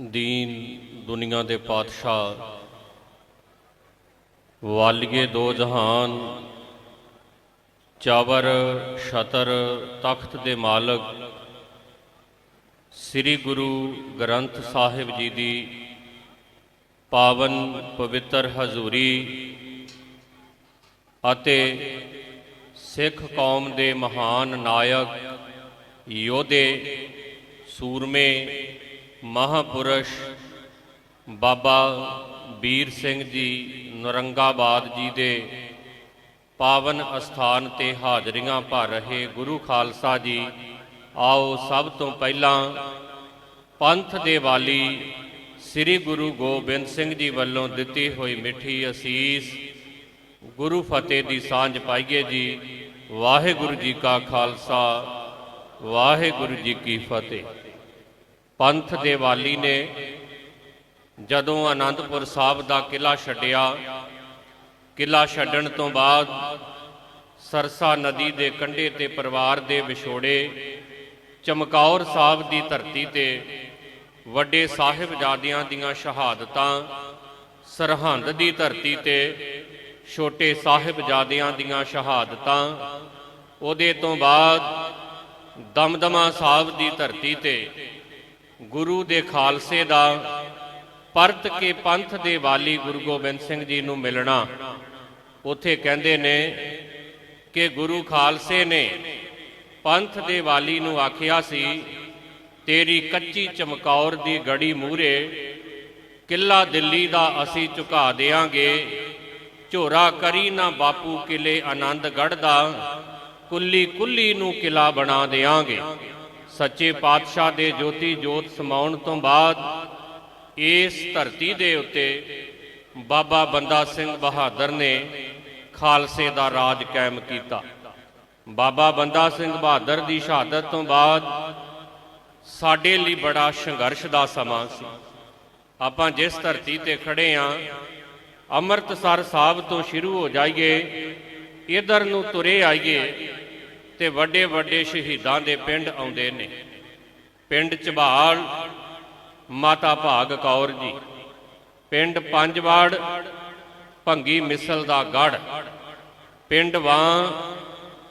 ਦੀਨ ਦੁਨੀਆ ਦੇ ਪਾਤਸ਼ਾਹ। ਵਾਲੀਏ ਦੋ ਜਹਾਨ, ਚਾਵਰ, ਛਤਰ, ਤਖਤ ਦੇ ਮਾਲਕ। ਸ੍ਰੀ ਗੁਰੂ ਗ੍ਰੰਥ ਸਾਹਿਬ ਜੀ ਦੀ ਪਾਵਨ ਪਵਿੱਤਰ ਹਜ਼ੂਰੀ ਅਤੇ ਸਿੱਖ ਕੌਮ ਦੇ ਮਹਾਨ ਨਾਇਕ ਯੋਧੇ, ਸੂਰਮੇ ਮਹਾਪੁਰਸ਼ ਬਾਬਾ ਵੀਰ ਸਿੰਘ ਜੀ ਨਰੰਗਾਬਾਦ ਜੀ ਦੇ ਪਾਵਨ ਅਸਥਾਨ ਤੇ ਹਾਜ਼ਰੀਆਂ ਭਰ ਰਹੇ ਗੁਰੂ ਖਾਲਸਾ ਜੀ, ਆਓ ਸਭ ਤੋਂ ਪਹਿਲਾਂ ਪੰਥ ਦੇ ਵਾਲੀ ਸ੍ਰੀ ਗੁਰੂ ਗੋਬਿੰਦ ਸਿੰਘ ਜੀ ਵੱਲੋਂ ਦਿੱਤੀ ਹੋਈ ਮਿੱਠੀ ਅਸੀਸ ਗੁਰੂ ਫਤਿਹ ਦੀ ਸਾਂਝ ਪਾਈਏ ਜੀ। ਵਾਹਿਗੁਰੂ ਜੀ ਕਾ ਖਾਲਸਾ, ਵਾਹਿਗੁਰੂ ਜੀ ਕੀ ਫਤਿਹ। ਪੰਥ ਦੇ ਵਾਲੀ ਨੇ ਜਦੋਂ ਆਨੰਦਪੁਰ ਸਾਹਿਬ ਦਾ ਕਿਲਾ ਛੱਡਿਆ ਕਿਲਾ ਛੱਡਣ ਤੋਂ ਬਾਅਦ ਸਰਸਾ ਨਦੀ ਦੇ ਕੰਢੇ ਤੇ ਪਰਿਵਾਰ ਦੇ ਵਿਛੋੜੇ ਚਮਕੌਰ ਸਾਹਿਬ ਦੀ ਧਰਤੀ ਤੇ ਵੱਡੇ ਸਾਹਿਬਜ਼ਾਦਿਆਂ ਦੀਆਂ ਸ਼ਹਾਦਤਾਂ, ਸਰਹੰਦ ਦੀ ਧਰਤੀ ਤੇ ਛੋਟੇ ਸਾਹਿਬਜ਼ਾਦਿਆਂ ਦੀਆਂ ਸ਼ਹਾਦਤਾਂ, ਉਹਦੇ ਤੋਂ ਬਾਅਦ ਦਮਦਮਾ ਸਾਹਿਬ ਦੀ ਧਰਤੀ ਤੇ ਗੁਰੂ ਦੇ ਖਾਲਸੇ ਦਾ ਪਰਤ ਕੇ ਪੰਥ ਦੇ ਵਾਲੀ ਗੁਰੂ ਗੋਬਿੰਦ ਸਿੰਘ ਜੀ ਨੂੰ ਮਿਲਣਾ। ਉਥੇ ਕਹਿੰਦੇ ਨੇ ਕਿ ਗੁਰੂ ਖਾਲਸੇ ਨੇ ਪੰਥ ਦੇ ਵਾਲੀ ਨੂੰ ਆਖਿਆ ਸੀ, ਤੇਰੀ ਕੱਚੀ ਚਮਕੌਰ ਦੀ ਗੜੀ ਮੂਰੇ ਕਿੱਲਾ ਦਿੱਲੀ ਦਾ ਅਸੀਂ ਝੁਕਾ ਦੇਾਂਗੇ ਝੋਰਾ ਕਰੀ ਨਾ ਬਾਪੂ ਕਿਲੇ ਆਨੰਦਗੜ੍ਹ ਦਾ ਕੁੱਲੀ ਕੁੱਲੀ ਨੂੰ ਕਿਲਾ ਬਣਾ ਦੇਾਂਗੇ ਸੱਚੇ ਪਾਤਸ਼ਾਹ ਦੇ ਜੋਤੀ ਜੋਤ ਸਮਾਉਣ ਤੋਂ ਬਾਅਦ ਇਸ ਧਰਤੀ ਦੇ ਉੱਤੇ ਬਾਬਾ ਬੰਦਾ ਸਿੰਘ ਬਹਾਦਰ ਨੇ ਖਾਲਸੇ ਦਾ ਰਾਜ ਕਾਇਮ ਕੀਤਾ। ਬਾਬਾ ਬੰਦਾ ਸਿੰਘ ਬਹਾਦਰ ਦੀ ਸ਼ਹਾਦਤ ਤੋਂ ਬਾਅਦ ਸਾਡੇ ਲਈ ਬੜਾ ਸੰਘਰਸ਼ ਦਾ ਸਮਾਂ ਸੀ। ਆਪਾਂ ਜਿਸ ਧਰਤੀ ਤੇ ਖੜੇ ਆਂ, ਅੰਮ੍ਰਿਤਸਰ ਸਾਹਿਬ ਤੋਂ ਸ਼ੁਰੂ ਹੋ ਜਾਈਏ, ਇਧਰ ਨੂੰ ਤੁਰੇ ਆਈਏ ਤੇ ਵੱਡੇ ਵੱਡੇ ਸ਼ਹੀਦਾਂ ਦੇ ਪਿੰਡ ਆਉਂਦੇ ਨੇ। ਪਿੰਡ ਚਬਾਲ, ਮਾਤਾ ਭਾਗ ਕੌਰ ਜੀ। ਪਿੰਡ ਪੰਜਵਾੜ, ਭੰਗੀ ਮਿਸਲ ਦਾ ਗੜ ਪਿੰਡ ਵਾਂ,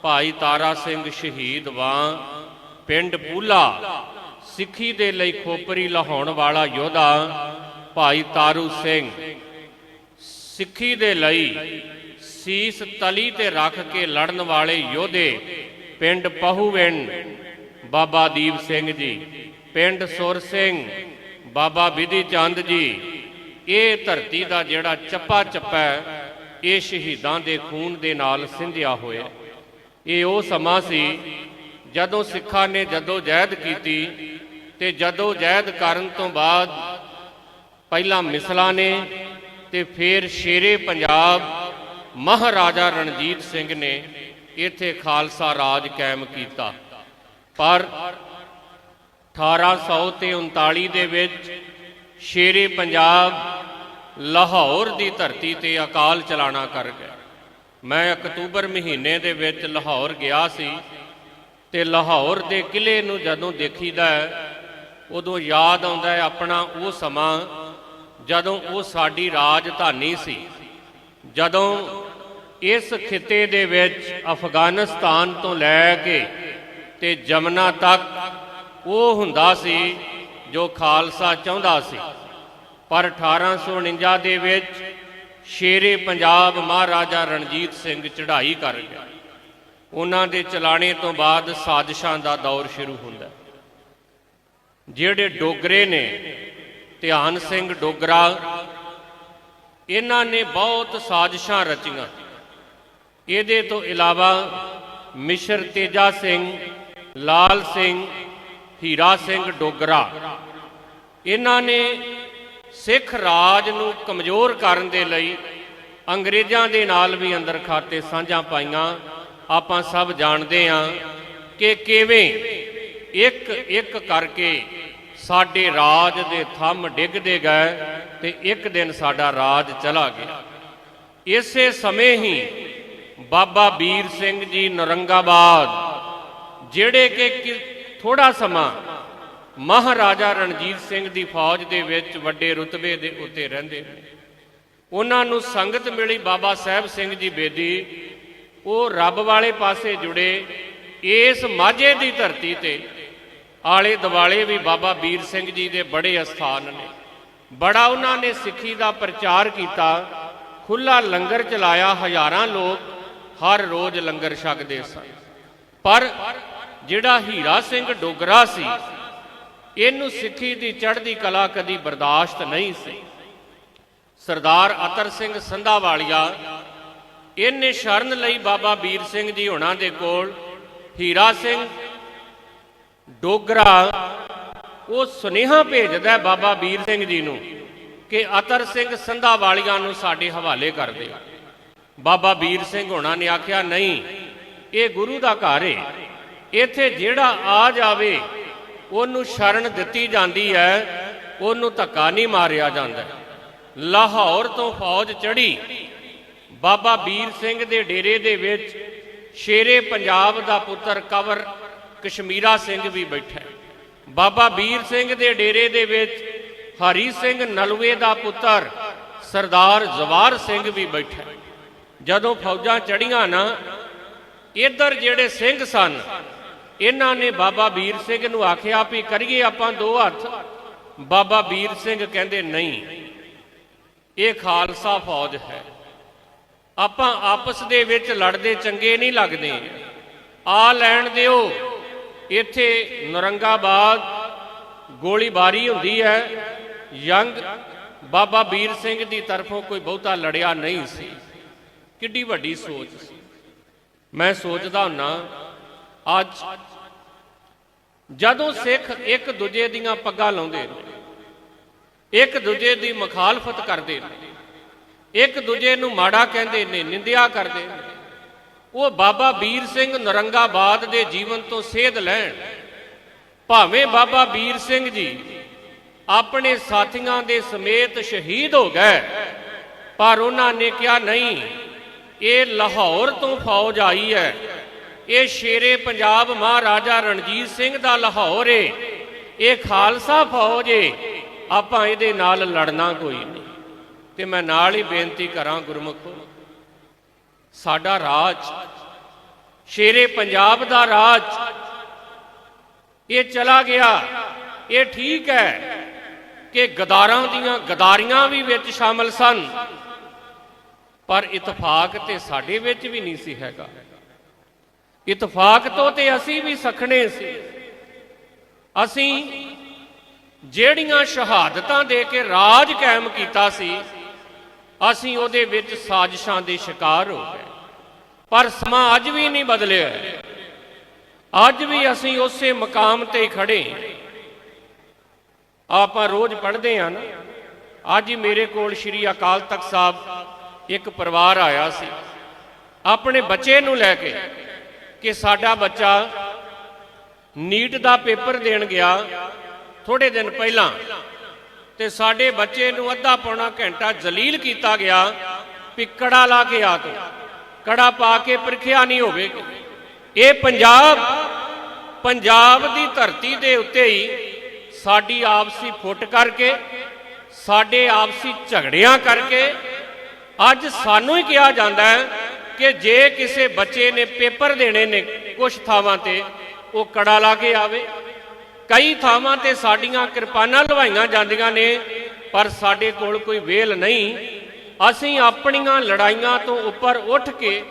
ਭਾਈ ਤਾਰਾ ਸਿੰਘ ਸ਼ਹੀਦ ਵਾਂ। ਪਿੰਡ ਪੂਲਾ, ਸਿੱਖੀ ਦੇ ਲਈ ਖੋਪਰੀ ਲਾਹੌਣ ਵਾਲਾ ਯੋਧਾ, ਭਾਈ ਤਾਰੂ ਸਿੰਘ। ਸਿੱਖੀ ਦੇ ਲਈ ਸੀਸ ਤਲੀ ਤੇ ਰੱਖ ਕੇ ਲੜਨ ਵਾਲੇ ਯੋਧੇ ਪਿੰਡ ਪਹੂਵਿੰਡ ਬਾਬਾ ਦੀਪ ਸਿੰਘ ਜੀ। ਪਿੰਡ ਸੁਰ ਸਿੰਘ, ਬਾਬਾ ਵਿਧੀ ਚੰਦ ਜੀ। ਇਹ ਧਰਤੀ ਦਾ ਜਿਹੜਾ ਚੱਪਾ ਚੱਪਾ ਇਹ ਸ਼ਹੀਦਾਂ ਦੇ ਖੂਨ ਦੇ ਨਾਲ ਸਿੰਧਿਆ ਹੋਇਆ। ਇਹ ਉਹ ਸਮਾਂ ਸੀ ਜਦੋਂ ਸਿੱਖਾਂ ਨੇ ਜਦੋਂ ਜਹਿਦ ਕੀਤੀ ਤੇ ਜਦੋਂ ਜਹਿਦ ਕਰਨ ਤੋਂ ਬਾਅਦ ਪਹਿਲਾਂ ਮਿਸਲਾਂ ਨੇ ਤੇ ਫਿਰ ਸ਼ੇਰੇ ਪੰਜਾਬ ਮਹਾਰਾਜਾ ਰਣਜੀਤ ਸਿੰਘ ਨੇ ਇੱਥੇ ਖਾਲਸਾ ਰਾਜ ਕਾਇਮ ਕੀਤਾ। ਪਰ 1800 ਤੇ 39 ਦੇ ਵਿੱਚ ਸ਼ੇਰੇ ਪੰਜਾਬ ਲਾਹੌਰ ਦੀ ਧਰਤੀ ਤੇ ਅਕਾਲ ਚਲਾਣਾ ਕਰ ਗਿਆ ਮੈਂ ਅਕਤੂਬਰ ਮਹੀਨੇ ਦੇ ਵਿੱਚ ਲਾਹੌਰ ਗਿਆ ਸੀ ਤੇ ਲਾਹੌਰ ਦੇ ਕਿਲੇ ਨੂੰ ਜਦੋਂ ਦੇਖੀਦਾ ਉਦੋਂ ਯਾਦ ਆਉਂਦਾ ਹੈ ਆਪਣਾ ਉਹ ਸਮਾਂ ਜਦੋਂ ਉਹ ਸਾਡੀ ਰਾਜਧਾਨੀ ਸੀ। ਜਦੋਂ ਇਸ ਖਿੱਤੇ ਦੇ ਵਿੱਚ ਅਫਗਾਨਿਸਤਾਨ ਤੋਂ ਲੈ ਕੇ ਤੇ ਜਮਨਾ ਤੱਕ ਉਹ ਹੁੰਦਾ ਸੀ ਜੋ ਖਾਲਸਾ ਚਾਹੁੰਦਾ ਸੀ। ਪਰ 1849 ਦੇ ਵਿੱਚ ਸ਼ੇਰੇ ਪੰਜਾਬ ਮਹਾਰਾਜਾ ਰਣਜੀਤ ਸਿੰਘ ਚੜ੍ਹਾਈ ਕਰ ਗਿਆ। ਉਹਨਾਂ ਦੇ ਚਲਾਣੇ ਤੋਂ ਬਾਅਦ ਸਾਜ਼ਿਸ਼ਾਂ ਦਾ ਦੌਰ ਸ਼ੁਰੂ ਹੁੰਦਾ। ਜਿਹੜੇ ਡੋਗਰੇ ਨੇ, ਧਿਆਨ ਸਿੰਘ ਡੋਗਰਾ, ਇਹਨਾਂ ਨੇ ਬਹੁਤ ਸਾਜ਼ਿਸ਼ਾਂ ਰਚੀਆਂ। ਇਹਦੇ ਤੋਂ ਇਲਾਵਾ ਮਿਸ਼ਰ ਤੇਜਾ ਸਿੰਘ, ਲਾਲ ਸਿੰਘ, ਹੀਰਾ ਸਿੰਘ ਡੋਗਰਾ। ਇਹਨਾਂ ਨੇ ਸਿੱਖ ਰਾਜ ਨੂੰ ਕਮਜ਼ੋਰ ਕਰਨ ਦੇ ਲਈ ਅੰਗਰੇਜ਼ਾਂ ਦੇ ਨਾਲ ਵੀ ਅੰਦਰ ਖਾਤੇ ਸਾਂਝਾਂ ਪਾਈਆਂ। ਆਪਾਂ ਸਭ ਜਾਣਦੇ ਹਾਂ ਕਿ ਕਿਵੇਂ ਇੱਕ ਇੱਕ ਕਰਕੇ ਸਾਡੇ ਰਾਜ ਦੇ ਥੰਮ ਡਿੱਗਦੇ ਗਏ ਤੇ ਇੱਕ ਦਿਨ ਸਾਡਾ ਰਾਜ ਚਲਾ ਗਿਆ। ਇਸੇ ਸਮੇਂ ਹੀ ਬਾਬਾ ਵੀਰ ਸਿੰਘ ਜੀ ਨਰੰਗਾਬਾਦ, ਜਿਹੜੇ ਕਿ ਥੋੜਾ ਸਮਾਂ ਮਹਾਰਾਜਾ ਰਣਜੀਤ ਸਿੰਘ ਦੀ ਫੌਜ ਦੇ ਵਿੱਚ ਵੱਡੇ ਰੁਤਬੇ ਦੇ ਉੱਤੇ ਰਹਿੰਦੇ ਉਹਨਾਂ ਨੂੰ ਸੰਗਤ ਮਿਲੀ ਬਾਬਾ ਸਾਹਿਬ ਸਿੰਘ ਜੀ ਬੇਦੀ। ਉਹ ਰੱਬ ਵਾਲੇ ਪਾਸੇ ਜੁੜੇ। ਇਸ ਮਾਝੇ ਦੀ ਧਰਤੀ ਤੇ ਆਲੇ ਦਿਵਾਲੇ ਵੀ ਬਾਬਾ ਵੀਰ ਸਿੰਘ ਜੀ ਦੇ ਬੜੇ ਅਸਥਾਨ ਨੇ। ਬੜਾ ਉਹਨਾਂ ਨੇ ਸਿੱਖੀ ਦਾ ਪ੍ਰਚਾਰ ਕੀਤਾ। ਖੁੱਲਾ ਲੰਗਰ ਚਲਾਇਆ ਹਜ਼ਾਰਾਂ ਲੋਕ। ਹਰ ਰੋਜ਼ ਲੰਗਰ ਛਕਦੇ ਸਨ। ਪਰ ਜਿਹੜਾ ਹੀਰਾ ਸਿੰਘ ਡੋਗਰਾ ਸੀ, ਇਹਨੂੰ ਸਿੱਖੀ ਦੀ ਚੜ੍ਹਦੀ ਕਲਾ ਕਦੀ ਬਰਦਾਸ਼ਤ ਨਹੀਂ ਸੀ। ਸਰਦਾਰ ਅਤਰ ਸਿੰਘ ਸੰਧਾਵਾਲੀਆ ਇਹਨੇ ਸ਼ਰਨ ਲਈ ਬਾਬਾ ਵੀਰ ਸਿੰਘ ਜੀ ਹੁਣਾਂ ਦੇ ਕੋਲ ਹੀਰਾ ਸਿੰਘ ਡੋਗਰਾ ਉਹ ਸੁਨੇਹਾ ਭੇਜਦਾ ਬਾਬਾ ਵੀਰ ਸਿੰਘ ਜੀ ਨੂੰ ਕਿ ਅਤਰ ਸਿੰਘ ਸੰਧਾਵਾਲੀਆ ਨੂੰ ਸਾਡੇ ਹਵਾਲੇ ਕਰ ਦੇ ਬਾਬਾ ਵੀਰ ਸਿੰਘ ਹੋਣਾ ਨੇ ਆਖਿਆ, ਨਹੀਂ, ਇਹ ਗੁਰੂ ਦਾ ਘਰ ਏ। ਇੱਥੇ ਜਿਹੜਾ ਆ ਜਾਵੇ, ਉਹਨੂੰ ਸ਼ਰਨ ਦਿੱਤੀ ਜਾਂਦੀ ਹੈ, ਉਹਨੂੰ ਧੱਕਾ ਨਹੀਂ ਮਾਰਿਆ ਜਾਂਦਾ। ਲਾਹੌਰ ਤੋਂ ਫੌਜ ਚੜੀ ਬਾਬਾ ਵੀਰ ਸਿੰਘ ਦੇ ਡੇਰੇ ਦੇ ਵਿੱਚ ਸ਼ੇਰੇ ਪੰਜਾਬ ਦਾ ਪੁੱਤਰ ਕਵਰ ਕਸ਼ਮੀਰਾ ਸਿੰਘ ਵੀ ਬੈਠਾ ਬਾਬਾ ਵੀਰ ਸਿੰਘ ਦੇ ਡੇਰੇ ਦੇ ਵਿੱਚ ਹਰੀ ਸਿੰਘ ਨਲਵੇ ਦਾ ਪੁੱਤਰ ਸਰਦਾਰ ਜ਼ਵਾਰ ਸਿੰਘ ਵੀ ਬੈਠਾ ਜਦੋਂ ਫੌਜਾਂ ਚੜੀਆਂ ਨਾ, ਇੱਧਰ ਜਿਹੜੇ ਸਿੰਘ ਸਨ, ਇਹਨਾਂ ਨੇ ਬਾਬਾ ਵੀਰ ਸਿੰਘ ਨੂੰ ਆਖਿਆ ਵੀ ਕਰੀਏ ਆਪਾਂ ਦੋ ਹੱਥ। ਬਾਬਾ ਵੀਰ ਸਿੰਘ ਕਹਿੰਦੇ, ਨਹੀਂ, ਇਹ ਖਾਲਸਾ ਫੌਜ ਹੈ। ਆਪਾਂ ਆਪਸ ਦੇ ਵਿੱਚ ਲੜਦੇ ਚੰਗੇ ਨਹੀਂ ਲੱਗਦੇ। ਆ ਲੈਣ ਦਿਓ। ਇੱਥੇ ਨਰੰਗਾਬਾਦ ਗੋਲੀਬਾਰੀ ਹੁੰਦੀ ਹੈ। ਯੰਗ ਬਾਬਾ ਵੀਰ ਸਿੰਘ ਦੀ ਤਰਫੋਂ ਕੋਈ ਬਹੁਤਾ ਲੜਿਆ ਨਹੀਂ ਸੀ। ਕਿੱਡੀ ਵੱਡੀ ਸੋਚ ਸੀ। ਮੈਂ ਸੋਚਦਾ ਹੁੰਨਾ, ਅੱਜ ਜਦੋਂ ਸਿੱਖ ਇੱਕ ਦੂਜੇ ਦੀਆਂ ਪੱਗਾਂ ਲਾਉਂਦੇ ਨੇ, ਇੱਕ ਦੂਜੇ ਦੀ ਮੁਖਾਲਫਤ ਕਰਦੇ ਨੇ, ਇੱਕ ਦੂਜੇ ਨੂੰ ਮਾੜਾ ਕਹਿੰਦੇ ਨੇ, ਨਿੰਦਿਆ ਕਰਦੇ ਨੇ, ਉਹ ਬਾਬਾ ਵੀਰ ਸਿੰਘ ਨਰੰਗਾਬਾਦ ਦੇ ਜੀਵਨ ਤੋਂ ਸੇਧ ਲੈਣ, ਭਾਵੇਂ ਬਾਬਾ ਵੀਰ ਸਿੰਘ ਜੀ ਆਪਣੇ ਸਾਥੀਆਂ ਦੇ ਸਮੇਤ ਸ਼ਹੀਦ ਹੋ ਗਏ, ਪਰ ਉਹਨਾਂ ਨੇ ਕਿਹਾ, ਨਹੀਂ ਇਹ ਲਾਹੌਰ ਤੋਂ ਫੌਜ ਆਈ ਹੈ। ਇਹ ਸ਼ੇਰੇ ਪੰਜਾਬ ਮਹਾਰਾਜਾ ਰਣਜੀਤ ਸਿੰਘ ਦਾ ਲਾਹੌਰ ਏ। ਇਹ ਖਾਲਸਾ ਫੌਜ ਏ। ਆਪਾਂ ਇਹਦੇ ਨਾਲ ਲੜਨਾ ਕੋਈ ਨਹੀਂ। ਤੇ ਮੈਂ ਨਾਲ ਹੀ ਬੇਨਤੀ ਕਰਾਂ ਗੁਰਮੁਖੋ, ਸਾਡਾ ਰਾਜ, ਸ਼ੇਰੇ ਪੰਜਾਬ ਦਾ ਰਾਜ, ਇਹ ਚਲਾ ਗਿਆ। ਇਹ ਠੀਕ ਹੈ ਕਿ ਗਦਾਰਾਂ ਦੀਆਂ ਗਦਾਰੀਆਂ ਵੀ ਵਿੱਚ ਸ਼ਾਮਲ ਸਨ। ਪਰ ਇਤਫਾਕ ਤੇ ਸਾਡੇ ਵਿੱਚ ਵੀ ਨਹੀਂ ਸੀ ਹੈਗਾ। ਇਤਫਾਕ ਤੋਂ ਤੇ ਅਸੀਂ ਵੀ ਸਖਣੇ ਸੀ। ਅਸੀਂ ਜਿਹੜੀਆਂ ਸ਼ਹਾਦਤਾਂ ਦੇ ਕੇ ਰਾਜ ਕਾਇਮ ਕੀਤਾ ਸੀ, ਅਸੀਂ ਉਹਦੇ ਵਿੱਚ ਸਾਜ਼ਿਸ਼ਾਂ ਦੇ ਸ਼ਿਕਾਰ ਹੋ ਗਏ। ਪਰ ਸਮਾਂ ਅੱਜ ਵੀ ਨਹੀਂ ਬਦਲਿਆ। ਅੱਜ ਵੀ ਅਸੀਂ ਉਸੇ ਮਕਾਮ ਤੇ ਖੜੇ ਆਪਾਂ ਰੋਜ਼ ਪੜ੍ਹਦੇ ਆ ਨਾ। ਅੱਜ ਮੇਰੇ ਕੋਲ ਸ਼੍ਰੀ ਅਕਾਲ ਤਖਤ ਸਾਹਿਬ ਇੱਕ ਪਰਿਵਾਰ ਆਇਆ ਸੀ। ਆਪਣੇ ਬੱਚੇ ਨੂੰ ਲੈ ਕੇ ਕਿ ਸਾਡਾ ਬੱਚਾ ਨੀਟ ਦਾ ਪੇਪਰ ਦੇਣ ਗਿਆ ਥੋੜੇ ਦਿਨ ਪਹਿਲਾਂ ਤੇ ਸਾਡੇ ਬੱਚੇ ਨੂੰ ਅੱਧਾ ਪੌਣਾ ਘੰਟਾ ਜ਼ਲੀਲ ਕੀਤਾ ਗਿਆ, ਵੀ ਕੜਾ ਲਾ ਕੇ ਆ ਕੇ, ਕੜਾ ਪਾ ਕੇ ਪ੍ਰੀਖਿਆ ਨਹੀਂ ਹੋਵੇਗੀ। ਇਹ ਪੰਜਾਬ ਪੰਜਾਬ ਦੀ ਧਰਤੀ ਦੇ ਉੱਤੇ ਹੀ ਸਾਡੀ ਆਪਸੀ ਫੁੱਟ ਕਰਕੇ, ਸਾਡੇ ਆਪਸੀ ਝਗੜਿਆਂ ਕਰਕੇ ਅੱਜ ਸਾਨੂੰ ਹੀ ਕਿਹਾ ਜਾਂਦਾ ਹੈ ਕਿ ਜੇ ਕਿਸੇ ਬੱਚੇ ਨੇ ਪੇਪਰ ਦੇਣੇ ਨੇ ਕੁਝ ਥਾਵਾਂ ਤੇ, ਉਹ ਕੜਾ ਲਾ ਕੇ ਆਵੇ। ਕਈ ਥਾਵਾਂ ਤੇ ਸਾਡੀਆਂ ਕਿਰਪਾਨਾਂ ਲਵਾਈਆਂ ਜਾਂਦੀਆਂ ਨੇ, ਪਰ ਸਾਡੇ ਕੋਲ ਕੋਈ ਵੇਲ ਨਹੀਂ। ਅਸੀਂ ਆਪਣੀਆਂ ਲੜਾਈਆਂ ਤੋਂ ਉੱਪਰ ਉੱਠ ਕੇ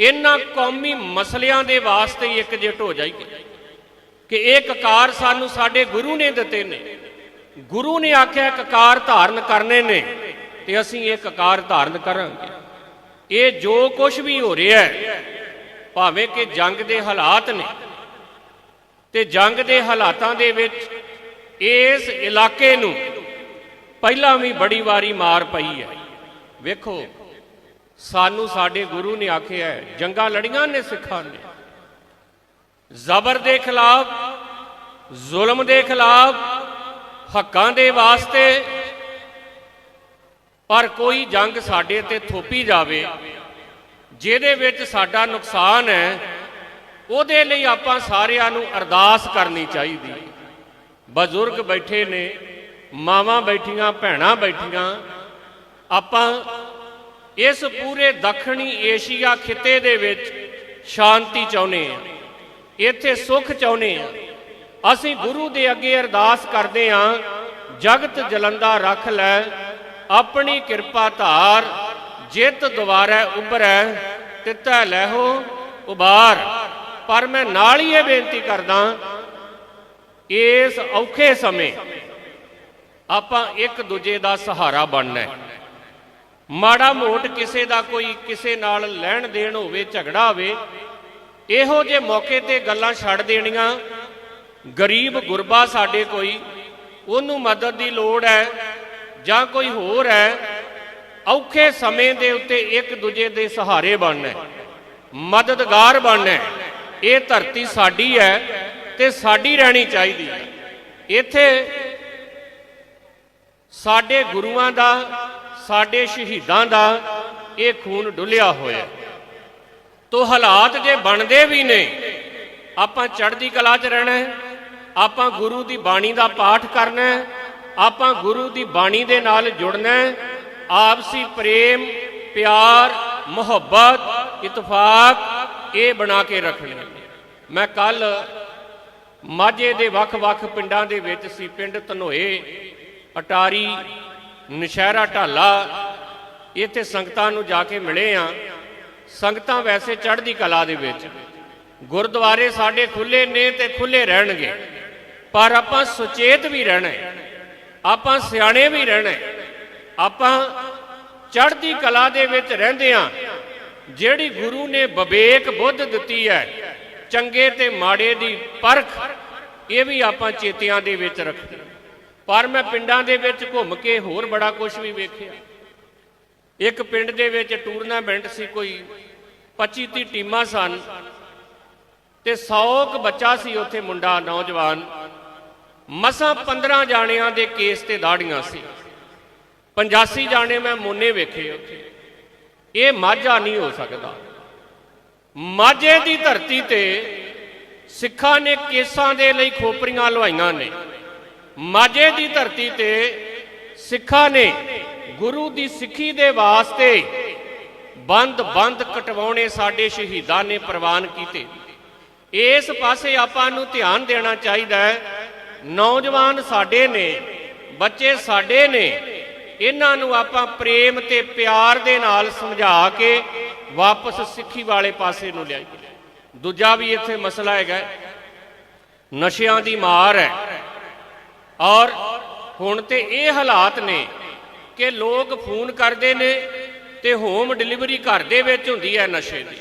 ਇਹਨਾਂ ਕੌਮੀ ਮਸਲਿਆਂ ਦੇ ਵਾਸਤੇ ਹੀ ਇਕਜੁੱਟ ਹੋ ਜਾਈਏ ਕਿ ਇਹ ਕਕਾਰ ਸਾਨੂੰ ਸਾਡੇ ਗੁਰੂ ਨੇ ਦਿੱਤੇ ਨੇ। ਗੁਰੂ ਨੇ ਆਖਿਆ, ਕਕਾਰ ਧਾਰਨ ਕਰਨੇ ਨੇ। ਤੇ ਅਸੀਂ ਇਹ ਕਕਾਰ ਧਾਰਨ ਕਰਾਂਗੇ। ਇਹ ਜੋ ਕੁਝ ਵੀ ਹੋ ਰਿਹਾ ਹੈ, ਭਾਵੇਂ ਕਿ ਜੰਗ ਦੇ ਹਾਲਾਤ ਨੇ, ਤੇ ਜੰਗ ਦੇ ਹਾਲਾਤਾਂ ਦੇ ਵਿੱਚ ਇਸ ਇਲਾਕੇ ਨੂੰ ਪਹਿਲਾਂ ਵੀ ਬੜੀ ਵਾਰੀ ਮਾਰ ਪਈ ਹੈ। ਵੇਖੋ, ਸਾਨੂੰ ਸਾਡੇ ਗੁਰੂ ਨੇ ਆਖਿਆ ਹੈ, ਜੰਗਾਂ ਲੜੀਆਂ ਨੇ ਸਿੱਖਾਂ ਨੇ। ਜ਼ਬਰ ਦੇ ਖਿਲਾਫ, ਜ਼ੁਲਮ ਦੇ ਖਿਲਾਫ, ਹੱਕਾਂ ਦੇ ਵਾਸਤੇ ਪਰ ਕੋਈ ਜੰਗ ਸਾਡੇ ਤੇ ਥੋਪੀ ਜਾਵੇ, ਜਿਹਦੇ ਵਿੱਚ ਸਾਡਾ ਨੁਕਸਾਨ ਹੈ, ਉਹਦੇ ਲਈ ਆਪਾਂ ਸਾਰਿਆਂ ਨੂੰ ਅਰਦਾਸ ਕਰਨੀ ਚਾਹੀਦੀ। ਬਜ਼ੁਰਗ ਬੈਠੇ ਨੇ, ਮਾਵਾਂ ਬੈਠੀਆਂ, ਭੈਣਾਂ ਬੈਠੀਆਂ, ਆਪਾਂ ਇਸ ਪੂਰੇ ਦੱਖਣੀ ਏਸ਼ੀਆ ਖਿੱਤੇ ਦੇ ਵਿੱਚ ਸ਼ਾਂਤੀ ਚਾਹੁੰਦੇ ਆ ਇੱਥੇ ਸੁੱਖ ਚਾਹੁੰਦੇ ਆ ਅਸੀਂ ਗੁਰੂ ਦੇ ਅੱਗੇ ਅਰਦਾਸ ਕਰਦੇ ਆ ਜਗਤ ਜਲੰਦਾ ਰੱਖ ਲੈ ਆਪਣੀ ਕਿਰਪਾ ਧਾਰ, ਜਿਤ ਦੁਆਰੈ ਉਭਰੈ, ਤਿਤੈ ਲੈਹੋ ਉਬਾਰ ਪਰ ਮੈਂ ਨਾਲ ਹੀ ਇਹ ਬੇਨਤੀ ਕਰਦਾ, ਇਸ ਔਖੇ ਸਮੇਂ ਆਪਾਂ ਇੱਕ ਦੂਜੇ ਦਾ ਸਹਾਰਾ ਬਣਨਾ ਹੈ। ਮਾੜਾ ਮੋਟ ਕਿਸੇ ਦਾ ਕੋਈ ਕਿਸੇ ਨਾਲ ਲੈਣ ਦੇਣ ਹੋਵੇ, ਝਗੜਾ ਹੋਵੇ, ਇਹੋ ਜੇ ਮੌਕੇ ਤੇ ਗੱਲਾਂ ਛੱਡ ਦੇਣੀਆਂ। ਗਰੀਬ ਗੁਰਬਾ ਸਾਡੇ ਕੋਈ, ਉਹਨੂੰ ਮਦਦ ਦੀ ਲੋੜ ਹੈ। ਜਾਂ ਕੋਈ ਹੋਰ ਹੈ, ਔਖੇ ਸਮੇਂ ਦੇ ਉੱਤੇ ਇੱਕ ਦੂਜੇ ਦੇ ਸਹਾਰੇ ਬਣਨਾ ਹੈ, ਮਦਦਗਾਰ ਬਣਨਾ ਹੈ ਇਹ ਧਰਤੀ ਸਾਡੀ ਹੈ ਤੇ ਸਾਡੀ ਰਹਿਣੀ ਚਾਹੀਦੀ ਹੈ ਇੱਥੇ ਸਾਡੇ ਗੁਰੂਆਂ ਦਾ, ਸਾਡੇ ਸ਼ਹੀਦਾਂ ਦਾ ਇਹ ਖੂਨ ਡੁੱਲਿਆ ਹੋਇਆ ਹੈ। ਤੋ ਹਾਲਾਤ ਜੇ ਬਣਦੇ ਵੀ ਨੇ, ਆਪਾਂ ਚੜ੍ਹਦੀ ਕਲਾ 'ਚ ਰਹਿਣਾ ਹੈ, ਆਪਾਂ ਗੁਰੂ ਦੀ ਬਾਣੀ ਦਾ ਪਾਠ ਕਰਨਾ ਹੈ ਆਪਾਂ ਗੁਰੂ ਦੀ ਬਾਣੀ ਦੇ ਨਾਲ ਜੁੜਨਾ ਆਪਸੀ ਪ੍ਰੇਮ, ਪਿਆਰ, ਮੁਹੱਬਤ, ਇਤਫਾਕ, ਇਹ ਬਣਾ ਕੇ ਰੱਖਣਾ ਮੈਂ ਕੱਲ ਮਾਝੇ ਦੇ ਵੱਖ-ਵੱਖ ਪਿੰਡਾਂ ਦੇ ਵਿੱਚ ਸੀ। ਪਿੰਡ ਧਨੋਏ, ਅਟਾਰੀ, ਨਸ਼ਹਿਰਾ ਢਾਲਾ, ਇੱਥੇ ਸੰਗਤਾਂ ਨੂੰ ਜਾ ਕੇ ਮਿਲੇ ਆ ਸੰਗਤਾਂ ਵੈਸੇ ਚੜ੍ਹਦੀ ਕਲਾ ਦੇ ਵਿੱਚ। ਗੁਰਦੁਆਰੇ ਸਾਡੇ ਖੁੱਲੇ ਨੇ ਤੇ ਖੁੱਲੇ ਰਹਿਣਗੇ। ਪਰ ਆਪਾਂ ਸੁਚੇਤ ਵੀ ਰਹਿਣਾ ਹੈ। ਆਪਾਂ ਸਿਆਣੇ ਵੀ ਰਹਿਣਾ ਆਪਾਂ ਚੜ੍ਹਦੀ ਕਲਾ ਦੇ ਵਿੱਚ ਰਹਿੰਦੇ ਆ ਜਿਹੜੀ ਗੁਰੂ ਨੇ ਵਿਵੇਕ ਬੁੱਧ ਦਿੱਤੀ ਹੈ, ਚੰਗੇ ਤੇ ਮਾੜੇ ਦੀ ਪਰਖ, ਇਹ ਵੀ ਆਪਾਂ ਚੇਤਿਆਂ ਦੇ ਵਿੱਚ ਰੱਖਦੇ ਪਰ ਮੈਂ ਪਿੰਡਾਂ ਦੇ ਵਿੱਚ ਘੁੰਮ ਕੇ ਹੋਰ ਬੜਾ ਕੁਝ ਵੀ ਵੇਖਿਆ। ਇੱਕ ਪਿੰਡ ਦੇ ਵਿੱਚ ਟੂਰਨਾਮੈਂਟ ਸੀ ਕੋਈ 25 30 ਟੀਮਾਂ ਸਨ ਤੇ 100 ਕ ਬੱਚਾ ਸੀ ਉੱਥੇ ਮੁੰਡਾ, ਨੌਜਵਾਨ। ਮਸਾਂ 15 ਜਾਣਿਆਂ ਦੇ ਕੇਸ ਤੇ ਦਾੜੀਆਂ ਸੀ। 85 ਜਾਣੇ ਮੈਂ ਮੋਨੇ ਵੇਖੇ ਉੱਥੇ। ਇਹ ਮਾਝਾ ਨਹੀਂ ਹੋ ਸਕਦਾ। ਮਾਝੇ ਦੀ ਧਰਤੀ ਤੇ ਸਿੱਖਾਂ ਨੇ ਕੇਸਾਂ ਦੇ ਲਈ ਖੋਪਰੀਆਂ ਲਵਾਈਆਂ ਨੇ। ਮਾਝੇ ਦੀ ਧਰਤੀ ਤੇ ਸਿੱਖਾਂ ਨੇ ਗੁਰੂ ਦੀ ਸਿੱਖੀ ਦੇ ਵਾਸਤੇ ਬੰਦ ਬੰਦ ਕਟਵਾਉਣੇ ਸਾਡੇ ਸ਼ਹੀਦਾਂ ਨੇ ਪ੍ਰਵਾਨ ਕੀਤੇ। ਇਸ ਪਾਸੇ ਆਪਾਂ ਨੂੰ ਧਿਆਨ ਦੇਣਾ ਚਾਹੀਦਾ ਹੈ ਨੌਜਵਾਨ ਸਾਡੇ ਨੇ, ਬੱਚੇ ਸਾਡੇ ਨੇ, ਇਹਨਾਂ ਨੂੰ ਆਪਾਂ ਪ੍ਰੇਮ ਤੇ ਪਿਆਰ ਦੇ ਨਾਲ ਸਮਝਾ ਕੇ ਵਾਪਸ ਸਿੱਖੀ ਵਾਲੇ ਪਾਸੇ ਨੂੰ ਲਿਆਈਏ। ਦੂਜਾ ਵੀ ਇੱਥੇ ਮਸਲਾ ਹੈਗਾ, ਨਸ਼ਿਆਂ ਦੀ ਮਾਰ ਹੈ। ਔਰ ਹੁਣ ਤੇ ਇਹ ਹਾਲਾਤ ਨੇ ਕਿ ਲੋਕ ਫੋਨ ਕਰਦੇ ਨੇ ਤੇ ਹੋਮ ਡਿਲੀਵਰੀ ਘਰ ਦੇ ਵਿੱਚ ਹੁੰਦੀ ਹੈ ਨਸ਼ੇ ਦੀ।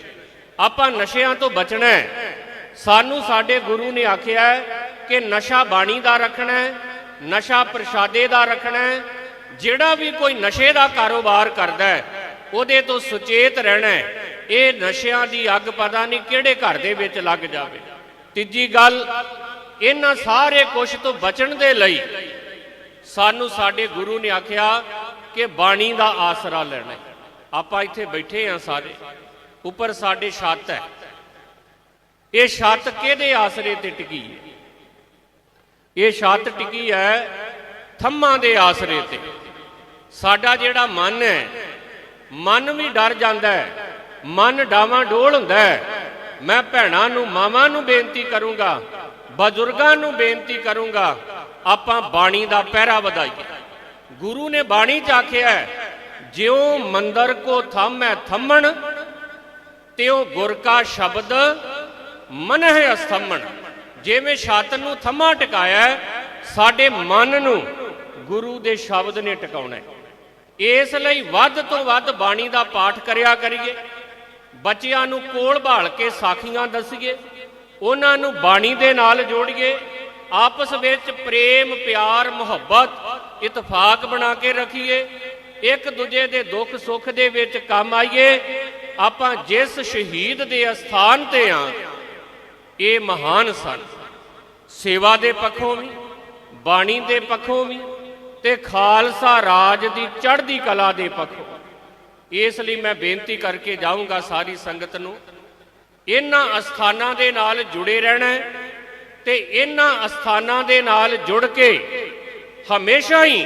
ਆਪਾਂ ਨਸ਼ਿਆਂ ਤੋਂ ਬਚਣਾ ਹੈ। ਸਾਨੂੰ ਸਾਡੇ ਗੁਰੂ ਨੇ ਆਖਿਆ ਹੈ ਕਿ ਨਸ਼ਾ ਬਾਣੀ ਦਾ ਰੱਖਣਾ ਹੈ, ਨਸ਼ਾ ਪ੍ਰਸ਼ਾਦੇ ਦਾ ਰੱਖਣਾ ਹੈ, ਜਿਹੜਾ ਵੀ ਕੋਈ ਨਸ਼ੇ ਦਾ ਕਾਰੋਬਾਰ ਕਰਦਾ ਹੈ, ਉਹਦੇ ਤੋਂ ਸੁਚੇਤ ਰਹਿਣਾ ਹੈ। ਇਹ ਨਸ਼ਿਆਂ ਦੀ ਅੱਗ ਪਤਾ ਨਹੀਂ ਕਿਹੜੇ ਘਰ ਦੇ ਵਿੱਚ ਲੱਗ ਜਾਵੇ। ਤੀਜੀ ਗੱਲ, ਇਹਨਾਂ ਸਾਰੇ ਕੁਝ ਤੋਂ ਬਚਣ ਦੇ ਲਈ ਸਾਨੂੰ ਸਾਡੇ ਗੁਰੂ ਨੇ ਆਖਿਆ ਕਿ ਬਾਣੀ ਦਾ ਆਸਰਾ ਲੈਣਾ ਆਪਾਂ ਇੱਥੇ ਬੈਠੇ ਆ ਸਾਰੇ, ਉੱਪਰ ਸਾਡੇ ਛੱਤ ਹੈ। ਇਹ ਛੱਤ ਕਿਹਦੇ ਆਸਰੇ ਤੇ ਟਿਕੀ ਹੈ? ਇਹ ਛੱਤ ਟਿਕੀ ਹੈ ਥੰਮਾਂ ਦੇ ਆਸਰੇ ਤੇ। ਸਾਡਾ ਜਿਹੜਾ ਮਨ ਹੈ ਮਨ ਵੀ ਡਰ ਜਾਂਦਾ ਹੈ ਮਨ ਡਾਵਾਂ ਡੋਲ ਹੁੰਦਾ ਹੈ। ਮੈਂ ਭੈਣਾਂ ਨੂੰ ਮਾਵਾਂ ਨੂੰ ਬੇਨਤੀ ਕਰੂੰਗਾ ਬਜ਼ੁਰਗਾਂ ਨੂੰ ਬੇਨਤੀ ਕਰੂੰਗਾ ਆਪਾਂ ਬਾਣੀ ਦਾ ਪਹਿਰਾ ਵਧਾਈਏ। ਗੁਰੂ ਨੇ ਬਾਣੀ ਚ ਆਖਿਆ ਹੈ, ਜਿਉ ਮੰਦਰ ਕੋ ਥੰਮ ਹੈ ਥੰਮਣ ਤਿਉ ਗੁਰ ਕਾ ਸ਼ਬਦ ਮਨ ਹੈ ਅਸਥੰਮਣ। ਜਿਵੇਂ ਛੱਤ ਨੂੰ ਥੰਮਾ ਟਿਕਾਇਆ ਸਾਡੇ ਮਨ ਨੂੰ ਗੁਰੂ ਦੇ ਸ਼ਬਦ ਨੇ ਟਿਕਾਉਣਾ ਇਸ ਲਈ ਵੱਧ ਤੋਂ ਵੱਧ ਬਾਣੀ ਦਾ ਪਾਠ ਕਰਿਆ ਕਰੀਏ। ਬੱਚਿਆਂ ਨੂੰ ਕੋਲ ਭਾਲ ਕੇ ਸਾਖੀਆਂ ਦੱਸੀਏ। ਉਹਨਾਂ ਨੂੰ ਬਾਣੀ ਦੇ ਨਾਲ ਜੋੜੀਏ। ਆਪਸ ਵਿੱਚ ਪ੍ਰੇਮ, ਪਿਆਰ, ਮੁਹੱਬਤ, ਇਤਫਾਕ ਬਣਾ ਕੇ ਰੱਖੀਏ। ਇੱਕ ਦੂਜੇ ਦੇ ਦੁੱਖ ਸੁੱਖ ਦੇ ਵਿੱਚ ਕੰਮ ਆਈਏ। ਆਪਾਂ ਜਿਸ ਸ਼ਹੀਦ ਦੇ ਅਸਥਾਨ ਤੇ ਆ ਇਹ ਮਹਾਨ ਸਨ। ਸੇਵਾ ਦੇ ਪੱਖੋਂ ਵੀ, ਬਾਣੀ ਦੇ ਪੱਖੋਂ ਵੀ ਤੇ ਖਾਲਸਾ ਰਾਜ ਦੀ ਚੜ੍ਹਦੀ ਕਲਾ ਦੇ ਪੱਖੋਂ। ਇਸ ਲਈ ਮੈਂ ਬੇਨਤੀ ਕਰਕੇ ਜਾਊਂਗਾ ਸਾਰੀ ਸੰਗਤ ਨੂੰ, ਇਹਨਾਂ ਅਸਥਾਨਾਂ ਦੇ ਨਾਲ ਜੁੜੇ ਰਹਿਣਾ ਹੈ ਤੇ ਇਹਨਾਂ ਅਸਥਾਨਾਂ ਦੇ ਨਾਲ ਜੁੜ ਕੇ ਹਮੇਸ਼ਾ ਹੀ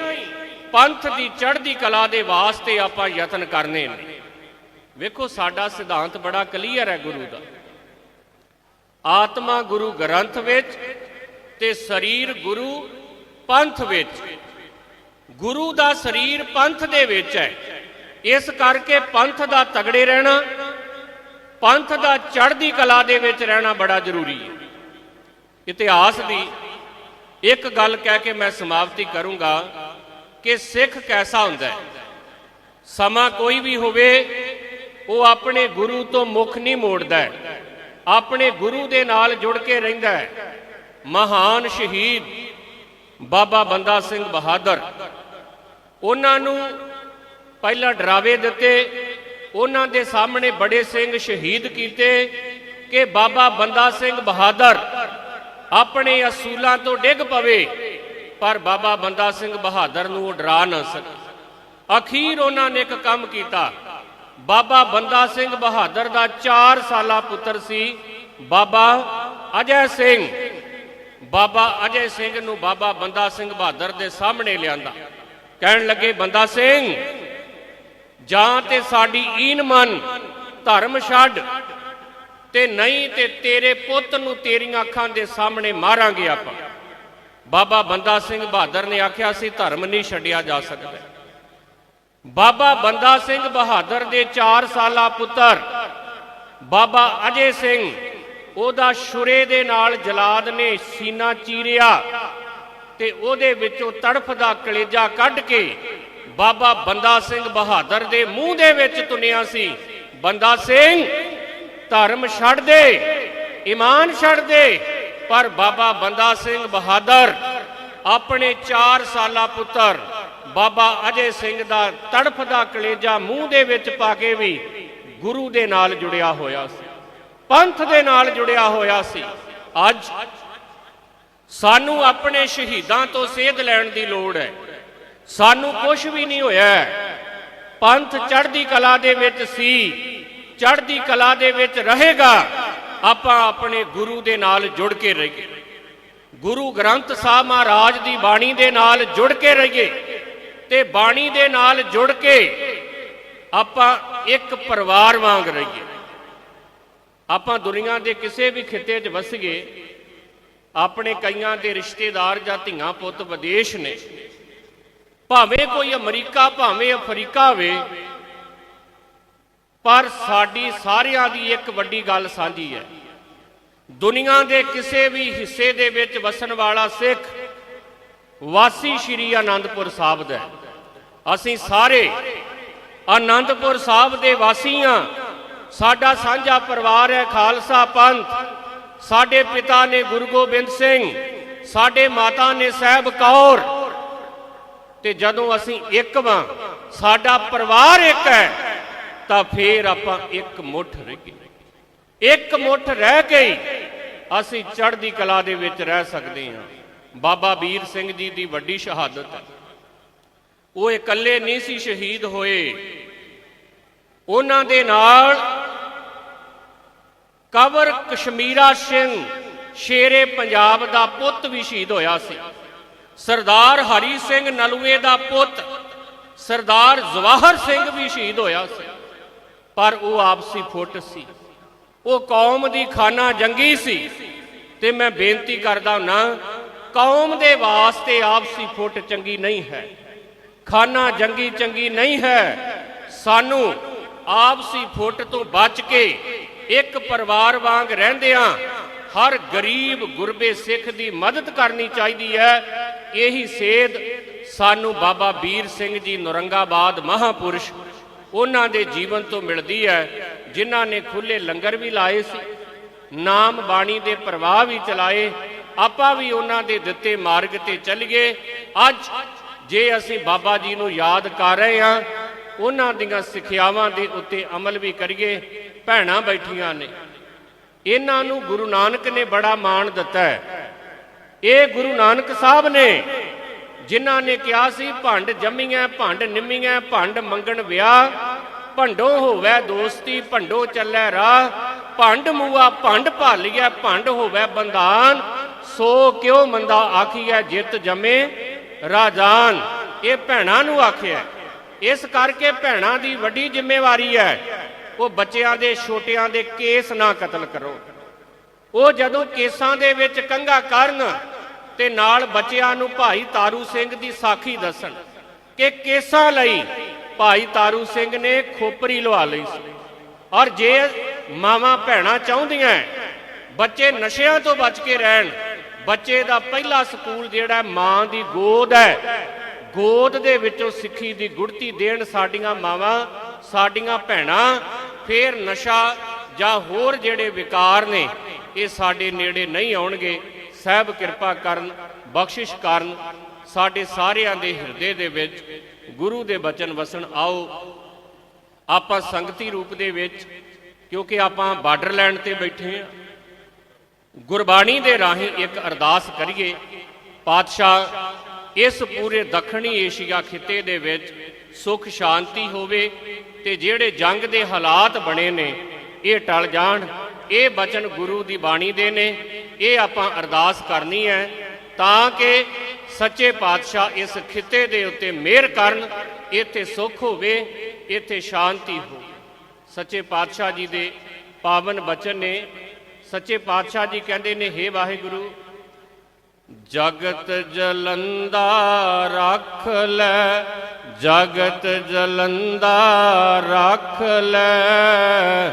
ਪੰਥ ਦੀ ਚੜ੍ਹਦੀ ਕਲਾ ਦੇ ਵਾਸਤੇ ਆਪਾਂ ਯਤਨ ਕਰਨੇ ਨੇ। ਵੇਖੋ, ਸਾਡਾ ਸਿਧਾਂਤ ਬੜਾ ਕਲੀਅਰ ਹੈ ਗੁਰੂ ਦਾ। ਆਤਮਾ ਗੁਰੂ ਗ੍ਰੰਥ ਵਿੱਚ ਤੇ ਸਰੀਰ ਗੁਰੂ ਪੰਥ ਵਿੱਚ। ਗੁਰੂ ਦਾ ਸਰੀਰ ਪੰਥ ਦੇ ਵਿੱਚ ਹੈ। ਇਸ ਕਰਕੇ ਪੰਥ ਦਾ ਤਗੜੇ ਰਹਿਣਾ, ਪੰਥ ਦਾ ਚੜ੍ਹਦੀ ਕਲਾ ਦੇ ਵਿੱਚ ਰਹਿਣਾ ਬੜਾ ਜ਼ਰੂਰੀ ਹੈ। ਇਤਿਹਾਸ ਦੀ ਇੱਕ ਗੱਲ ਕਹਿ ਕੇ ਮੈਂ ਸਮਾਪਤੀ ਕਰੂੰਗਾ ਕਿ ਸਿੱਖ ਕੈਸਾ ਹੁੰਦਾ ਹੈ। ਸਮਾਂ ਕੋਈ ਵੀ ਹੋਵੇ, ਉਹ ਆਪਣੇ ਗੁਰੂ ਤੋਂ ਮੁਖ ਨਹੀਂ ਮੋੜਦਾ ਹੈ। ਆਪਣੇ ਗੁਰੂ ਦੇ ਨਾਲ ਜੁੜ ਕੇ ਰਹਿੰਦਾ ਹੈ। ਮਹਾਨ ਸ਼ਹੀਦ ਬਾਬਾ ਬੰਦਾ ਸਿੰਘ ਬਹਾਦਰ। ਉਹਨਾਂ ਨੂੰ ਪਹਿਲਾਂ ਡਰਾਵੇ ਦਿੱਤੇ, ਉਹਨਾਂ ਦੇ ਸਾਹਮਣੇ ਬੜੇ ਸਿੰਘ ਸ਼ਹੀਦ ਕੀਤੇ ਕਿ ਬਾਬਾ ਬੰਦਾ ਸਿੰਘ ਬਹਾਦਰ ਆਪਣੇ ਅਸੂਲਾਂ ਤੋਂ ਡਿੱਗ ਪਵੇ, ਪਰ ਬਾਬਾ ਬੰਦਾ ਸਿੰਘ ਬਹਾਦਰ ਨੂੰ ਉਹ ਡਰਾ ਨਾ ਸਕੇ। ਅਖੀਰ ਉਹਨਾਂ ਨੇ ਇੱਕ ਕੰਮ ਕੀਤਾ। ਬਾਬਾ ਬੰਦਾ ਸਿੰਘ ਬਹਾਦਰ ਦਾ 4 ਸਾਲਾ ਪੁੱਤਰ ਸੀ। ਬਾਬਾ ਅਜੈ ਸਿੰਘ। ਬਾਬਾ ਅਜੈ ਸਿੰਘ ਨੂੰ ਬਾਬਾ ਬੰਦਾ ਸਿੰਘ ਬਹਾਦਰ ਦੇ ਸਾਹਮਣੇ ਲਿਆਂਦਾ। ਕਹਿਣ ਲੱਗੇ, ਬੰਦਾ ਸਿੰਘ, ਜਾਂ ਤੇ ਸਾਡੀ ਈਨ ਮਨ, ਧਰਮ ਛੱਡ, ਤੇ ਨਹੀਂ ਤੇ ਤੇਰੇ ਪੁੱਤ ਨੂੰ ਤੇਰੀਆਂ ਅੱਖਾਂ ਦੇ ਸਾਹਮਣੇ ਮਾਰਾਂਗੇ ਆਪਾਂ। ਬਾਬਾ ਬੰਦਾ ਸਿੰਘ ਬਹਾਦਰ ਨੇ ਆਖਿਆ ਸੀ ਧਰਮ ਨਹੀਂ ਛੱਡਿਆ ਜਾ ਸਕਦਾ। ਬਾਬਾ ਬੰਦਾ ਸਿੰਘ ਬਹਾਦਰ ਦੇ 4 ਸਾਲਾ ਪੁੱਤਰ, ਬਾਬਾ ਅਜੇ ਸਿੰਘ, ਉਹਦਾ ਸ਼ੁਰੇ ਦੇ ਨਾਲ ਜਲਾਦ ਨੇ ਸੀਨਾ ਚੀਰਿਆ ਤੇ ਉਹਦੇ ਵਿੱਚੋਂ ਤੜਫਦਾ ਕਲੇਜਾ ਕੱਢ ਕੇ ਬਾਬਾ ਬੰਦਾ ਸਿੰਘ ਬਹਾਦਰ ਦੇ ਮੂੰਹ ਦੇ ਵਿੱਚ ਤੁਨਿਆ ਸੀ। ਬੰਦਾ ਸਿੰਘ, ਧਰਮ ਛੱਡ ਦੇ, ਈਮਾਨ ਛੱਡ ਦੇ, ਪਰ ਬਾਬਾ ਬੰਦਾ ਸਿੰਘ ਬਹਾਦਰ ਆਪਣੇ 4 ਸਾਲਾ ਪੁੱਤਰ ਬਾਬਾ ਅਜੇ ਸਿੰਘ ਦਾ ਤੜਫਦਾ ਕਲੇਜਾ ਮੂੰਹ ਦੇ ਵਿੱਚ ਪਾ ਕੇ ਵੀ ਗੁਰੂ ਦੇ ਨਾਲ ਜੁੜਿਆ ਹੋਇਆ ਸੀ, ਪੰਥ ਦੇ ਨਾਲ ਜੁੜਿਆ ਹੋਇਆ ਸੀ। ਅੱਜ ਸਾਨੂੰ ਆਪਣੇ ਸ਼ਹੀਦਾਂ ਤੋਂ ਸੇਧ ਲੈਣ ਦੀ ਲੋੜ ਹੈ। ਸਾਨੂੰ ਕੁਝ ਵੀ ਨਹੀਂ ਹੋਇਆ ਪੰਥ ਚੜ੍ਹਦੀ ਕਲਾ ਦੇ ਵਿੱਚ ਸੀ, ਚੜ੍ਹਦੀ ਕਲਾ ਦੇ ਵਿੱਚ ਰਹੇਗਾ। ਆਪਾਂ ਆਪਣੇ ਗੁਰੂ ਦੇ ਨਾਲ ਜੁੜ ਕੇ ਰਹੀਏ। ਗੁਰੂ ਗ੍ਰੰਥ ਸਾਹਿਬ ਮਹਾਰਾਜ ਦੀ ਬਾਣੀ ਦੇ ਨਾਲ ਜੁੜ ਕੇ ਰਹੀਏ। ਤੇ ਬਾਣੀ ਦੇ ਨਾਲ ਜੁੜ ਕੇ ਆਪਾਂ ਇੱਕ ਪਰਿਵਾਰ ਵਾਂਗ ਰਹੀਏ। ਆਪਾਂ ਦੁਨੀਆ ਦੇ ਕਿਸੇ ਵੀ ਖਿੱਤੇ 'ਚ ਵਸੀਏ, ਆਪਣੇ ਕਈਆਂ ਦੇ ਰਿਸ਼ਤੇਦਾਰ ਜਾਂ ਧੀਆਂ ਪੁੱਤ ਵਿਦੇਸ਼ ਨੇ, ਭਾਵੇਂ ਕੋਈ ਅਮਰੀਕਾ, ਭਾਵੇਂ ਅਫਰੀਕਾ ਹੋਵੇ ਪਰ ਸਾਡੀ ਸਾਰਿਆਂ ਦੀ ਇੱਕ ਵੱਡੀ ਗੱਲ ਸਾਂਝੀ ਹੈ। ਦੁਨੀਆ ਦੇ ਕਿਸੇ ਵੀ ਹਿੱਸੇ ਦੇ ਵਿੱਚ ਵਸਣ ਵਾਲਾ ਸਿੱਖ ਵਾਸੀ ਸ਼੍ਰੀ ਆਨੰਦਪੁਰ ਸਾਹਿਬ ਦਾ। ਅਸੀਂ ਸਾਰੇ ਆਨੰਦਪੁਰ ਸਾਹਿਬ ਦੇ ਵਾਸੀ ਹਾਂ। ਸਾਡਾ ਸਾਂਝਾ ਪਰਿਵਾਰ ਹੈ ਖਾਲਸਾ ਪੰਥ। ਸਾਡੇ ਪਿਤਾ ਨੇ ਗੁਰੂ ਗੋਬਿੰਦ ਸਿੰਘ, ਸਾਡੇ ਮਾਤਾ ਨੇ ਸਾਹਿਬ ਕੌਰ। ਤੇ ਜਦੋਂ ਅਸੀਂ ਇੱਕ ਵਾਂ, ਸਾਡਾ ਪਰਿਵਾਰ ਇੱਕ ਹੈ, ਤਾਂ ਫੇਰ ਆਪਾਂ ਇੱਕ ਮੁੱਠ ਰਹੀਏ ਇੱਕ ਮੁੱਠ ਰਹਿ ਕੇ ਅਸੀਂ ਚੜ੍ਹਦੀ ਕਲਾ ਦੇ ਵਿੱਚ ਰਹਿ ਸਕਦੇ ਹਾਂ। ਬਾਬਾ ਵੀਰ ਸਿੰਘ ਜੀ ਦੀ ਵੱਡੀ ਸ਼ਹਾਦਤ। ਹੈ ਉਹ ਇਕੱਲੇ ਨਹੀਂ ਸੀ ਸ਼ਹੀਦ ਹੋਏ। ਉਹਨਾਂ ਦੇ ਨਾਲ ਕਵਰ ਕਸ਼ਮੀਰਾ ਸਿੰਘ ਸ਼ੇਰੇ ਪੰਜਾਬ ਦਾ ਪੁੱਤ ਵੀ ਸ਼ਹੀਦ ਹੋਇਆ ਸੀ। ਸਰਦਾਰ ਹਰੀ ਸਿੰਘ ਨਲੂਏ ਦਾ ਪੁੱਤ, ਸਰਦਾਰ ਜਵਾਹਰ ਸਿੰਘ ਵੀ ਸ਼ਹੀਦ ਹੋਇਆ ਸੀ। ਪਰ ਉਹ ਆਪਸੀ ਫੁੱਟ ਸੀ। ਉਹ ਕੌਮ ਦੀ ਖਾਨਾ ਜੰਗੀ ਸੀ। ਤੇ ਮੈਂ ਬੇਨਤੀ ਕਰਦਾ ਨਾ ਕੌਮ ਦੇ ਵਾਸਤੇ ਆਪਸੀ ਫੁੱਟ ਚੰਗੀ ਨਹੀਂ ਹੈ। ਖਾਨਾ ਜੰਗੀ ਚੰਗੀ ਨਹੀਂ ਹੈ। ਸਾਨੂੰ ਆਪਸੀ ਫੁੱਟ ਤੋਂ ਬਚ ਕੇ ਇੱਕ ਪਰਿਵਾਰ ਵਾਂਗ ਰਹਿੰਦਿਆਂ ਹਰ ਗਰੀਬ ਗੁਰਬੇ ਸਿੱਖ ਦੀ ਮਦਦ ਕਰਨੀ ਚਾਹੀਦੀ ਹੈ। ਇਹੀ ਸੇਧ ਸਾਨੂੰ ਬਾਬਾ ਵੀਰ ਸਿੰਘ ਜੀ ਨੌਰੰਗਾਬਾਦ ਮਹਾਪੁਰਸ਼ ਉਹਨਾਂ ਦੇ ਜੀਵਨ ਤੋਂ ਮਿਲਦੀ ਹੈ, ਜਿਨ੍ਹਾਂ ਨੇ ਖੁੱਲੇ ਲੰਗਰ ਵੀ ਲਾਏ ਸੀ, ਨਾਮ ਬਾਣੀ ਦੇ ਪ੍ਰਵਾਹ ਵੀ ਚਲਾਏ ਆਪਾਂ ਵੀ ਉਹਨਾਂ ਦੇ ਦਿੱਤੇ ਮਾਰਗ ਤੇ ਚੱਲੀਏ। ਅੱਜ ਜੇ ਅਸੀਂ ਬਾਬਾ ਜੀ ਨੂੰ ਯਾਦ ਕਰ ਰਹੇ ਹਾਂ, ਉਹਨਾਂ ਦੀਆਂ ਸਿੱਖਿਆਵਾਂ ਦੇ ਉੱਤੇ ਅਮਲ ਵੀ ਕਰੀਏ, ਭੈਣਾਂ ਬੈਠੀਆਂ ਨੇ। ਇਹਨਾਂ ਨੂੰ ਗੁਰੂ ਨਾਨਕ ਨੇ ਬੜਾ ਮਾਣ ਦਿੱਤਾ ਹੈ। ਇਹ ਗੁਰੂ ਨਾਨਕ ਸਾਹਿਬ ਨੇ, ਜਿਨ੍ਹਾਂ ਨੇ ਕਿਹਾ ਸੀ, ਭੰਡ ਜੰਮੀਆਂ ਭੰਡ ਨਿੰਮੀਆਂ ਭੰਡ ਮੰਗਣ ਵਿਆਹ। ਭੰਡੋ ਹੋਵੇ ਦੋਸਤੀ, ਭੰਡੋ ਚੱਲੇ ਰਾਹ। ਭੰਡ ਮੂਆ, ਭੰਡ ਭਾਲੀਐ, ਭੰਡ ਹੋਵੇ ਬੰਦਾਨ ਸੋ ਕਿਉ ਮੰਦਾ ਆਖੀਐ, ਜਿਤ ਜਮੇ ਰਾਜਾਨ। ਇਹ ਭੈਣਾਂ ਨੂੰ ਆਖਿਆ ਇਸ ਕਰਕੇ ਭੈਣਾਂ ਦੀ ਵੱਡੀ ਜ਼ਿੰਮੇਵਾਰੀ ਹੈ ਉਹ ਬੱਚਿਆਂ ਦੇ, ਛੋਟਿਆਂ ਦੇ ਕੇਸ ਨਾ ਕਤਲ ਕਰੋ। ਉਹ ਜਦੋਂ ਕੇਸਾਂ ਦੇ ਵਿੱਚ ਕੰਗਾ ਕਰਨ ਤੇ ਨਾਲ ਬੱਚਿਆਂ ਨੂੰ ਭਾਈ ਤਾਰੂ ਸਿੰਘ ਦੀ ਸਾਖੀ ਦੱਸਣ ਕਿ ਕੇਸਾਂ ਲਈ ਭਾਈ ਤਾਰੂ ਸਿੰਘ ਨੇ ਖੋਪਰੀ ਲਵਾ ਲਈ ਸੀ। ਔਰ ਜੇ ਮਾਵਾਂ ਭੈਣਾਂ ਚਾਹੁੰਦੀਆਂ ਬੱਚੇ ਨਸ਼ਿਆਂ ਤੋਂ ਬਚ ਕੇ ਰਹਿਣ ਬੱਚੇ ਦਾ ਪਹਿਲਾ ਸਕੂਲ ਜਿਹੜਾ ਮਾਂ ਦੀ ਗੋਦ ਹੈ। ਗੋਦ ਦੇ ਵਿੱਚੋਂ ਸਿੱਖੀ ਦੀ ਗੁੜਤੀ ਦੇਣ ਸਾਡੀਆਂ ਮਾਵਾਂ, ਸਾਡੀਆਂ ਭੈਣਾਂ, ਫੇਰ ਨਸ਼ਾ ਜਾਂ ਹੋਰ ਜਿਹੜੇ ਵਿਕਾਰ ਨੇ, ਇਹ ਸਾਡੇ ਨੇੜੇ ਨਹੀਂ ਆਉਣਗੇ। ਸਹਿਬ ਕਿਰਪਾ ਕਰਨ, ਬਖਸ਼ਿਸ਼ ਕਰਨ, ਸਾਡੇ ਸਾਰਿਆਂ ਦੇ ਹਿਰਦੇ ਦੇ ਵਿੱਚ, ਗੁਰੂ ਦੇ ਬਚਨ ਵਸਣ, ਆਓ ਆਪਾਂ ਸੰਗਤੀ ਰੂਪ ਦੇ ਵਿੱਚ, ਕਿਉਂਕਿ ਆਪਾਂ ਬਾਰਡਰਲੈਂਡ ਤੇ ਬੈਠੇ ਹਾਂ। ਗੁਰਬਾਣੀ ਦੇ ਰਾਹੀਂ ਇੱਕ ਅਰਦਾਸ ਕਰੀਏ। ਪਾਤਸ਼ਾਹ, ਇਸ ਪੂਰੇ ਦੱਖਣੀ ਏਸ਼ੀਆ ਖਿੱਤੇ ਦੇ ਵਿੱਚ ਸੁਖ ਸ਼ਾਂਤੀ ਹੋਵੇ ਤੇ ਜਿਹੜੇ ਜੰਗ ਦੇ ਹਾਲਾਤ ਬਣੇ ਨੇ, ਇਹ ਟਲ ਜਾਣ, ਇਹ ਬਚਨ ਗੁਰੂ ਦੀ ਬਾਣੀ ਦੇ ਨੇ, ਇਹ ਆਪਾਂ ਅਰਦਾਸ ਕਰਨੀ ਹੈ ਤਾਂ ਕਿ ਸੱਚੇ ਪਾਤਸ਼ਾਹ ਇਸ ਖਿੱਤੇ ਦੇ ਉੱਤੇ ਮਿਹਰ ਕਰਨ, ਇੱਥੇ ਸੁਖ ਹੋਵੇ, ਇੱਥੇ ਸ਼ਾਂਤੀ ਹੋਵੇ। ਸੱਚੇ ਪਾਤਸ਼ਾਹ ਜੀ ਦੇ ਪਾਵਨ ਬਚਨ ਨੇ ਸੱਚੇ ਪਾਤਸ਼ਾਹ ਜੀ ਕਹਿੰਦੇ ਨੇ, ਹੇ ਵਾਹਿਗੁਰੂ, ਜਗਤ ਜਲੰਦਾ ਰੱਖ ਲੈ, ਜਗਤ ਜਲੰਦਾ ਰੱਖ ਲੈ।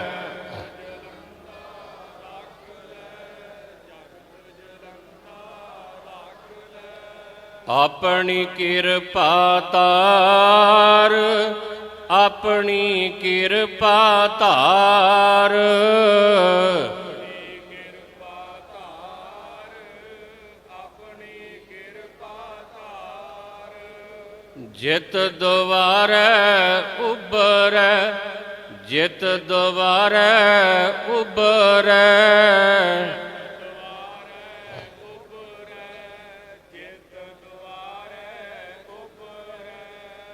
ਆਪਣੀ ਕਿਰਪਾ ਤਾਰ, ਆਪਣੀ ਕਿਰਪਾ ਤਾਰ। ਜਿਤ ਦੁਆਰੈ ਉਬਰੈ ਜਿਤ ਦੁਆਰੈ ਉਬਰੈ।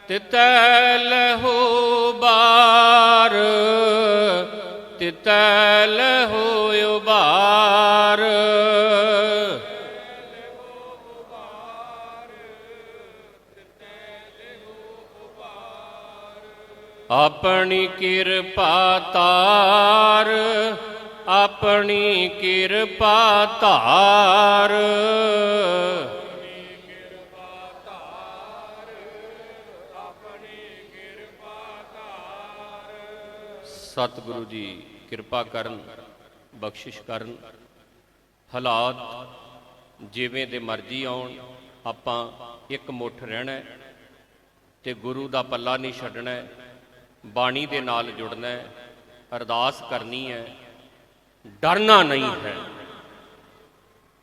ਤਿਤੈ ਲਹੂ ਬਾਰ ਤਿਤੈ ਲਹੂ ਉਬਾਰ। ਆਪਣੀ ਕਿਰਪਾ ਤਾਰ, ਆਪਣੀ ਕਿਰਪਾ ਧਾਰ ਸਤਿਗੁਰੂ ਜੀ, ਕਿਰਪਾ ਕਰਨ, ਬਖਸ਼ਿਸ਼ ਕਰਨ। ਹਾਲਾਤ ਜਿਵੇਂ ਦੇ ਮਰਜ਼ੀ ਆਉਣ, ਆਪਾਂ ਇੱਕ ਮੁੱਠ ਰਹਿਣਾ ਤੇ ਗੁਰੂ ਦਾ ਪੱਲਾ ਨਹੀਂ ਛੱਡਣਾ ਬਾਣੀ ਦੇ ਨਾਲ ਜੁੜਨਾ ਹੈ, ਅਰਦਾਸ ਕਰਨੀ ਹੈ। ਡਰਨਾ ਨਹੀਂ ਹੈ।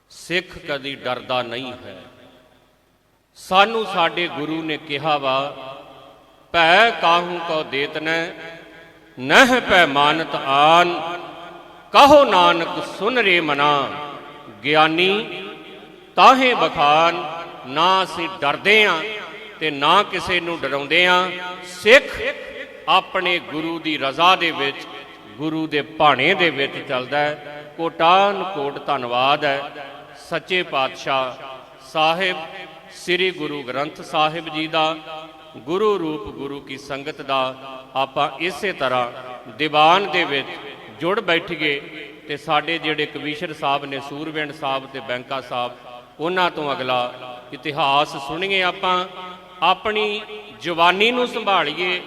ਸਿੱਖ ਕਦੀ ਡਰਦਾ ਨਹੀਂ ਹੈ। ਸਾਨੂੰ ਸਾਡੇ ਗੁਰੂ ਨੇ ਕਿਹਾ ਵਾ, ਭੈ ਕਾਹੂ ਕੋ ਦੇਤਨੈ, ਨਹਿ ਪੈ ਮਾਨਤ ਆਨ, ਕਹੋ ਨਾਨਕ ਸੁਨ ਰੇ ਮਨਾ, ਗਿਆਨੀ ਤਾਹੇ ਬਖਾਨ, ਨਾ ਅਸੀਂ ਡਰਦੇ ਆ ਤੇ ਨਾ ਕਿਸੇ ਨੂੰ ਡਰਾਉਂਦੇ ਆ। ਸਿੱਖ ਆਪਣੇ ਗੁਰੂ ਦੀ ਰਜ਼ਾ ਦੇ ਵਿੱਚ, ਗੁਰੂ ਦੇ ਭਾਣੇ ਦੇ ਵਿੱਚ ਚੱਲਦਾ ਹੈ। ਕੋਟਾਨ ਕੋਟ ਧੰਨਵਾਦ ਹੈ। ਸੱਚੇ ਪਾਤਸ਼ਾਹ ਸਾਹਿਬ, ਸ੍ਰੀ ਗੁਰੂ ਗ੍ਰੰਥ ਸਾਹਿਬ ਜੀ ਦਾ, ਗੁਰੂ ਰੂਪ ਗੁਰੂ ਕੀ ਸੰਗਤ ਦਾ, ਆਪਾਂ ਇਸੇ ਤਰ੍ਹਾਂ ਦੀਵਾਨ ਦੇ ਵਿੱਚ ਜੁੜ ਬੈਠੀਏ ਤੇ ਸਾਡੇ ਜਿਹੜੇ ਕਮਿਸ਼ਨਰ ਸਾਹਿਬ ਨੇ ਸੂਰਵਿੰਡ ਸਾਹਿਬ ਤੇ ਬੈਂਕਾ ਸਾਹਿਬ, ਉਹਨਾਂ ਤੋਂ ਅਗਲਾ ਇਤਿਹਾਸ ਸੁਣੀਏ ਆਪਾਂ। ਆਪਣੀ ਜਵਾਨੀ ਨੂੰ ਸੰਭਾਲੀਏ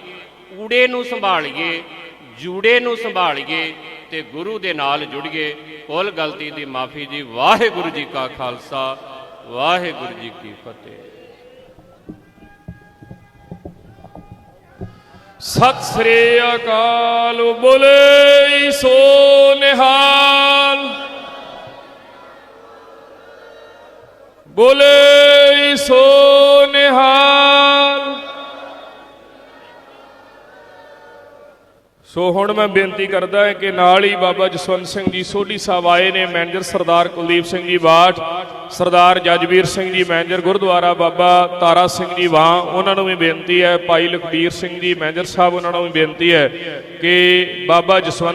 ਊੜੇ ਨੂੰ ਸੰਭਾਲੀਏ, ਜੂੜੇ ਨੂੰ ਸੰਭਾਲੀਏ ਤੇ ਗੁਰੂ ਦੇ ਨਾਲ ਜੁੜੀਏ। ਕੁੱਲ ਗਲਤੀ ਦੀ ਮਾਫੀ ਜੀ, ਵਾਹਿਗੁਰੂ ਜੀ ਕਾ ਖਾਲਸਾ, ਵਾਹਿਗੁਰੂ ਜੀ ਕੀ ਫਤਿਹ। ਸਤਿ ਸ੍ਰੀ ਅਕਾਲ, ਬੋਲੇ ਸੋ ਨਿਹਾਲ। ਬੋਲੇ ਸੋ ਨਿਹਾਲ। ਸੋ ਹੁਣ ਮੈਂ ਬੇਨਤੀ ਕਰਦਾ ਹਾਂ ਕਿ ਨਾਲ ਹੀ ਬਾਬਾ ਜਸਵੰਤ ਸਿੰਘ ਜੀ, ਸੋਢੀ ਸਾਹਿਬ ਆਏ ਨੇ, ਮੈਨੇਜਰ ਸਰਦਾਰ ਕੁਲਦੀਪ ਸਿੰਘ ਜੀ ਬਾਠ, ਸਰਦਾਰ ਜਜਵੀਰ ਸਿੰਘ ਜੀ, ਮੈਨੇਜਰ ਗੁਰਦੁਆਰਾ ਬਾਬਾ ਤਾਰਾ ਸਿੰਘ ਜੀ ਵਾਂ, ਉਹਨਾਂ ਨੂੰ ਵੀ ਬੇਨਤੀ ਹੈ, ਭਾਈ ਲਖਬੀਰ ਸਿੰਘ ਜੀ, ਮੈਨੇਜਰ ਸਾਹਿਬ, ਉਹਨਾਂ ਨੂੰ ਵੀ ਬੇਨਤੀ ਹੈ ਕਿ ਬਾਬਾ ਜਸਵੰਤ